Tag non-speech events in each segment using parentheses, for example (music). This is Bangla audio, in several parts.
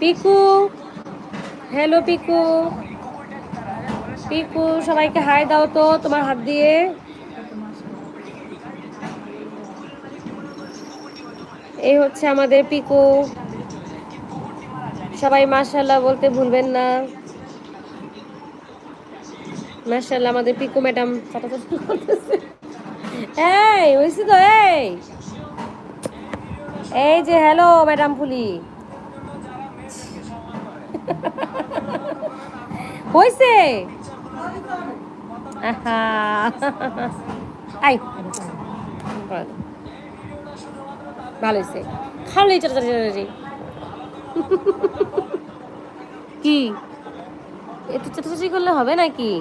পিকু। হ্যালো পিকু। পিকু, সবাইকে হাই দাও তো তোমার হাত দিয়ে। এই হচ্ছে আমাদের পিকু। সবাই মাশাল্লাহ বলতে ভুলবেন না। মাশাল্লাহ আমাদের পিকু ম্যাডাম এই হয়েছে তো, এই। এই যে হ্যালো ম্যাডাম ফুলি। হয়েছে আই। ভালো হয়েছে খাওয়ালে চাটাচাটি কি? এত চাটাচাটি করলে হবে নাকি?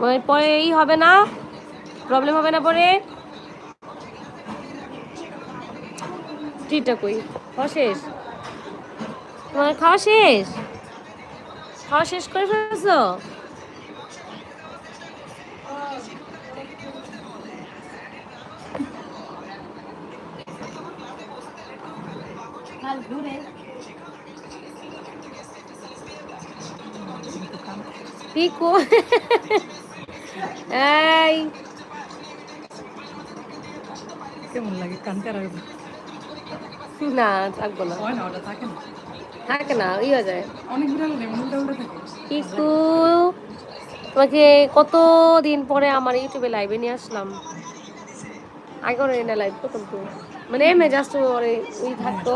মানে পরে এই হবে না? প্রবলেম হবে না পরে? টিটা কই? খাওয়া শেষ? তোমার খাওয়া শেষ? খাওয়া শেষ করে ফেলেছো? পিকু এই। কেমন লাগে? কানতে না থাকব না। না ওটা থাকে না। থাকে না ই হয়ে যায়। তোমাকে কত দিন পরে আমার ইউটিউবে লাইভে নিয়ে আসলাম। আগে করে না লাইভ তো। মানে এমনি জাস্ট ওই থাকতো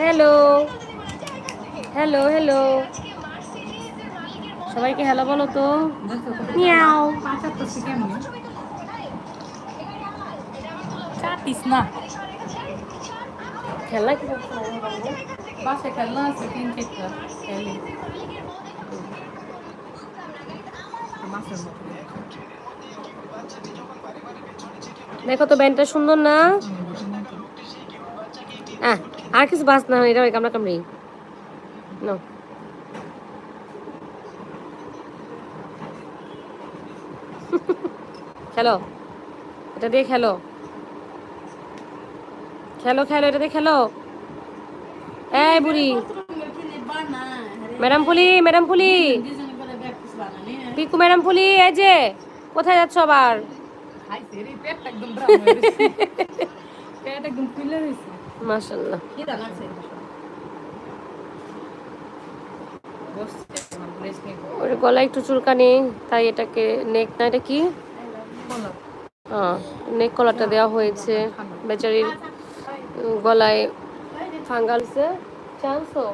হ্যালো হ্যালো হ্যালো সবাইকে হ্যালো বলো তো। মিয়াও না খেলনা কি খেলনা আছে তিন চারটা খেলে মাছের মতো দেখো তো ব্যান্ডটা সুন্দর না? আহ, আর কিছু বাস না এটা ওই কামড়া কামড়ি নাও খেলো। এটা দিয়ে খেলো। খেলো খেলো এটাতে খেলো। এই বুড়ি। ম্যাডাম পুলি ম্যাডাম পুলি। পিকু ম্যাডাম পুলি এই যে কোথায় যাচ্ছ আবার? হয়ে নিয়ে ওর গলা একটু চুলকানি তাই এটাকে নেক না এটা কি? হ্যাঁ নেক কলারটা দেওয়া হয়েছে বেচারির গলায় ফাঙ্গাল হয়েছে চান্সও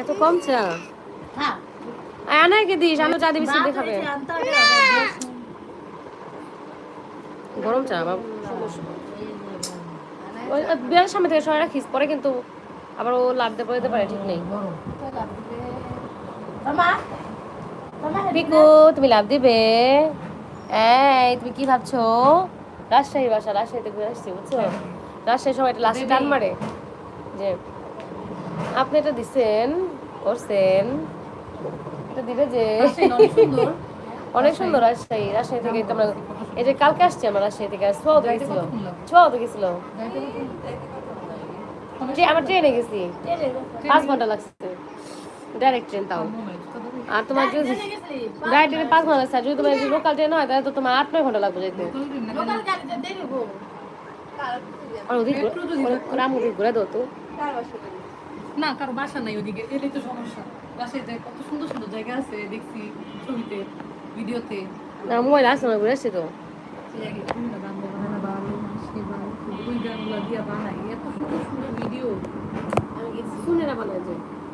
এত কম চা? আয় আনাকে দিস? আমি চা দিবি সিদ্ধি খাবে। গরম চা বাবু। ওই সামনে থেকে সবাই রাখিস পরে কিন্তু আবার ও লাভ দিয়ে পড়ে যেতে পারে ঠিক নেই। পিকু তুমি লাভ দিবে। এই তুমি কি ভাবছ? রাজশাহী বাসা রাজশাহীতে ঘুরে আসছি বুঝছ? রাজশাহী সবাই এটা লাস্টে টান মারে যে আপনি এটা দিছেন করছেন। এটা দিবে যে অনেক সুন্দর। (laughs) অনেক সুন্দর রাজশাহী। রাজশাহী থেকে তোমরা এই যে কালকে আসছি আমরা রাজশাহী থেকে ছোঁয়া তো গেছিল। লাগবে? তো গেছিল। আমরা ট্রেনে গেছি। পাঁচ ঘণ্টা লাগছে। ডাইরেক্ট ট্রেন তাও। আর তোমার যদি গাড়ি ট্রেনে পাঁচ ঘণ্টা লাগছে যদি তোমার যদি লোকাল ট্রেন হয় তাহলে তো তোমার আট নয় ঘণ্টা লাগবে যেতে। আর ওদিক রাম ওদিক ঘুরে দাও তো। না কারও বাসা নাই ওদিকে এটাই তো সমস্যা। বাসায় যায় কত সুন্দর সুন্দর জায়গা আছে দেখছি ছবিতে ভিডিওতে। না মোবাইল আসছে না ঘুরে আসছি তো। ভিডিও শুনে না বলে যে।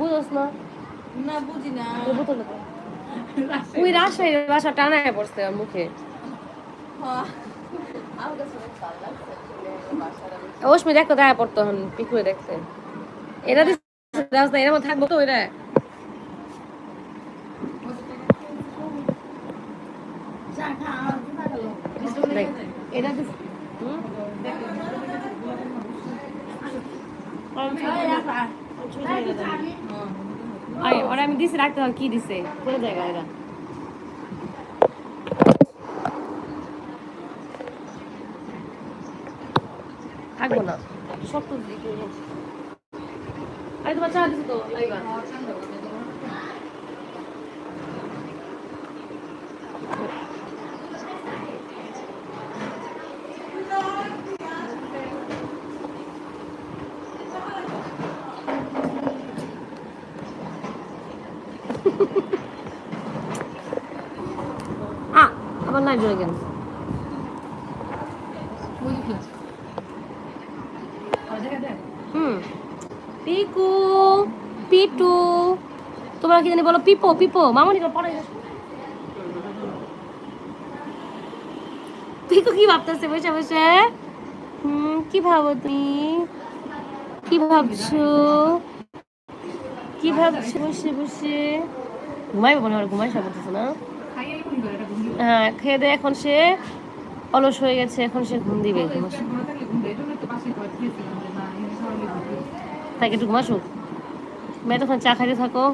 বুঝোস না। না বুঝি না। ওই রাজশাহীর বাসা টানায় পড়ছে মুখে। অশ্মি দেখো দেখা পড়তো হন পিকুয়ে দেখতে। এরা রাস্তা এর থাকব তো এরা হুম? ওরা আমি দিছি, রাখতে কি দিছে? কোন জায়গায় এরা? থাকব না। সব তো আরে তোমার চা দিছো তো, লাইবা। কেন হুম। পিকু, পিটু। তোমরা কি জানি বলো? পিপো পিপো। মামনি পিকু কি ভাবতেছে? বসে বসে। হুম, কি ভাবো তুমি? কি ভাবছ? কি ভাবছ? বসে বসে। ঘুমাইবে মনে হয় ঘুমাই সব না? হ্যাঁ খেয়ে দিয়ে এখন সে অলস হয়ে গেছে, এখন সে ঘুম দিবে। তাকে একটু ঘুমাসুক মেয়ে তখন চা খাইতে থাকো,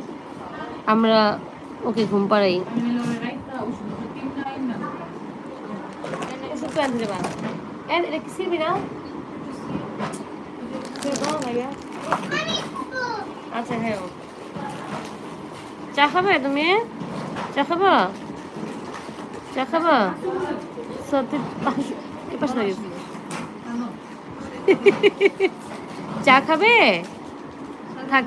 আমরা ওকে ঘুম পাড়াই। আচ্ছা হ্যাঁ। চা খাবে তুমি? চা খাবা? চা খাবা? সত্যি পাশ এ পাশে দাঁড়িয়ে আছে। চা খাবে? থাক।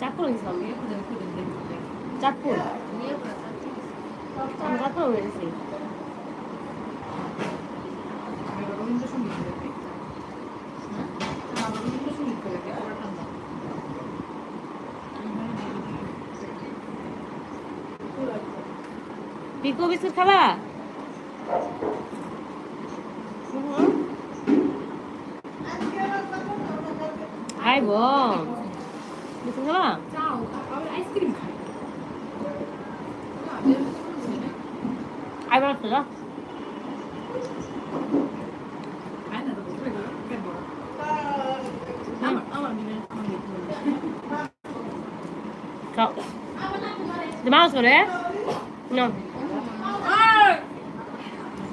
চাঁদপুর চাঁদপুর। চাঁদপুর গেছি পিকো বিস্কুট খাবা? আই বোন। বিস্কুট খাবা? আইসক্রিম আই বানাচ্ছো না খাই না তো আমার আমার মিলে খাও মাউস করে না ওই তোর দেয় তোর দেয় কিছু পেলি বাইরে খাও বেঁচে যাবে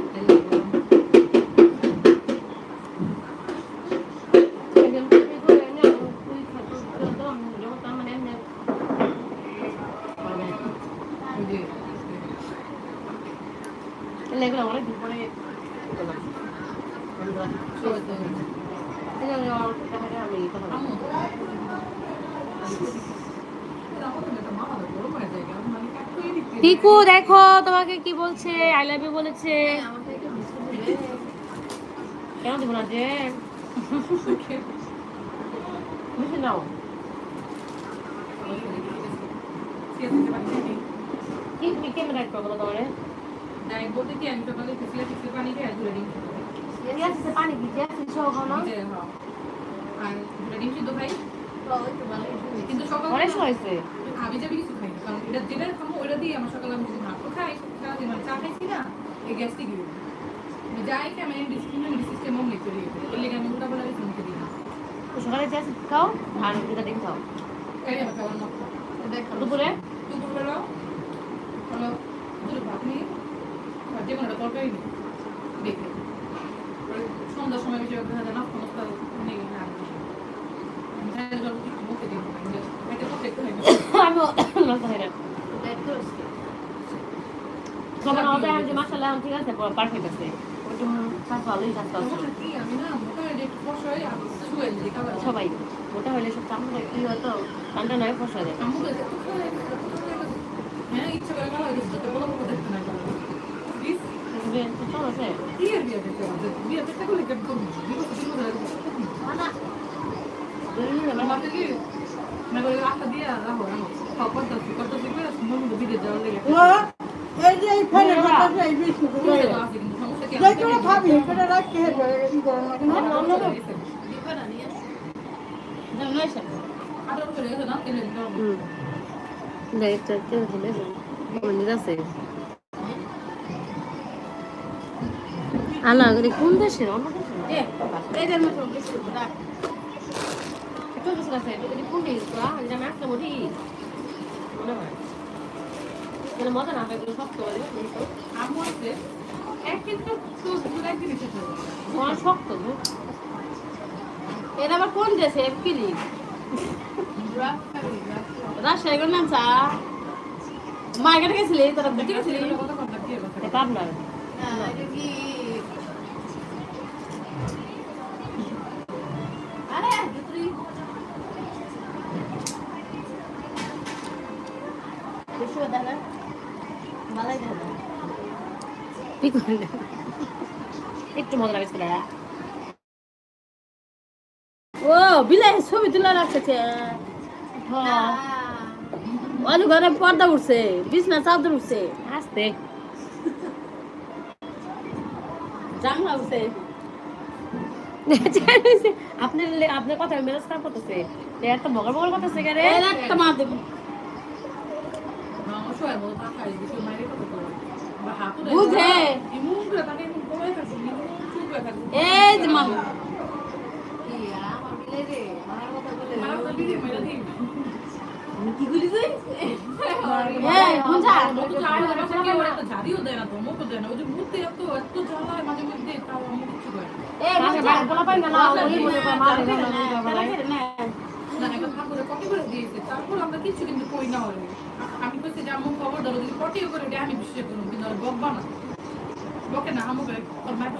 দিলে পিকু দেখো তোমাকে কি বলছে? আই লাভ ইউ বলেছে। কেন দিব না যে? বুঝে নাও। কি? কেমন রাখব বলো তোমারে? আর সিদ্ধ খাই কিন্তু সকাল অনেক হয়েছে আমি যাবি কিছু খাই কারণ এটা যেটা খাব ওটা দিয়ে আমার সকালে আমি যদি ভাত খাই সারাদিন মানে চা খাইছি না এই গ্যাসটি গিয়ে যাই কি আমি ডিসিপ্লিন অমনি করে লেগে আমি উল্টা পাল্টা কিছু দিই না সকালে চা খাও আর দুটা ডিম খাও তাই আমার খাবার না দুপুরে হলো ভাত নিয়ে যে কোনো একটা তরকারি নিই দেখে সন্ধ্যার সময় বেশি দেখা যায় না গেলে আর মুখে দিই এটা প্রত্যেক হয় আমি তখন আমাদের যে মাসাল্লাহ ঠিক আছে পারফেক্ট আছে। সমস্যা আমি আমি সবাই মোটা হলে সব চামড়া কি হতো ঠান্ডা নয় ফসা দেয়। হ্যাঁ ইচ্ছা করে আশা দিয়ে রাখো আছে কি খাবি, ই না, কিন্তু অন্য একটা মরি মনে হয়। এটা মজা না হয় শক্ত করে আম্মু এক কিন্তু শক্ত এরা আবার কোন দেশে? কিলি রাজশাহী কোন নাম চা? মার্কেটে গেছিলি? তোরা বুঝতে গেছিলি? এটা পাবনার একটু মজা লাগছে ও বিলাই ছবি তুলে রাখছে অনেক ঘরে পর্দা উঠছে বিছনা চাদর উঠছে আসতে জানলা উঠছে। আপনার আপনার কথা মেজাজ খারাপ করতেছে। একটা বগর বগর করতেছে কে রে এর একটা মা থাকবে এই যে মা মারা তো বিড়ি মেরে দিই কি করি তুই? এই বুঝা বাসা কেউ একটা ঝাড়িও দেয় না তো মুখও দেয় না। ওই যে মুখতে এত এত জ্বালায় মাঝে মধ্যে তাও আমি কিছু করে এই মাকে বুঝা বাইরে পাই না না। ওই মা রে না। পটি করে দিয়েছে? তারপর আমরা কিছু কিন্তু কই না হলে আমি কইছি যে, আম্মু, খবর ধরো যদি পটিও করে দেয়, আমি বিশ্বাস করব। কিন্তু আর বকবা না। বকে না আমু করে তোর মায়ের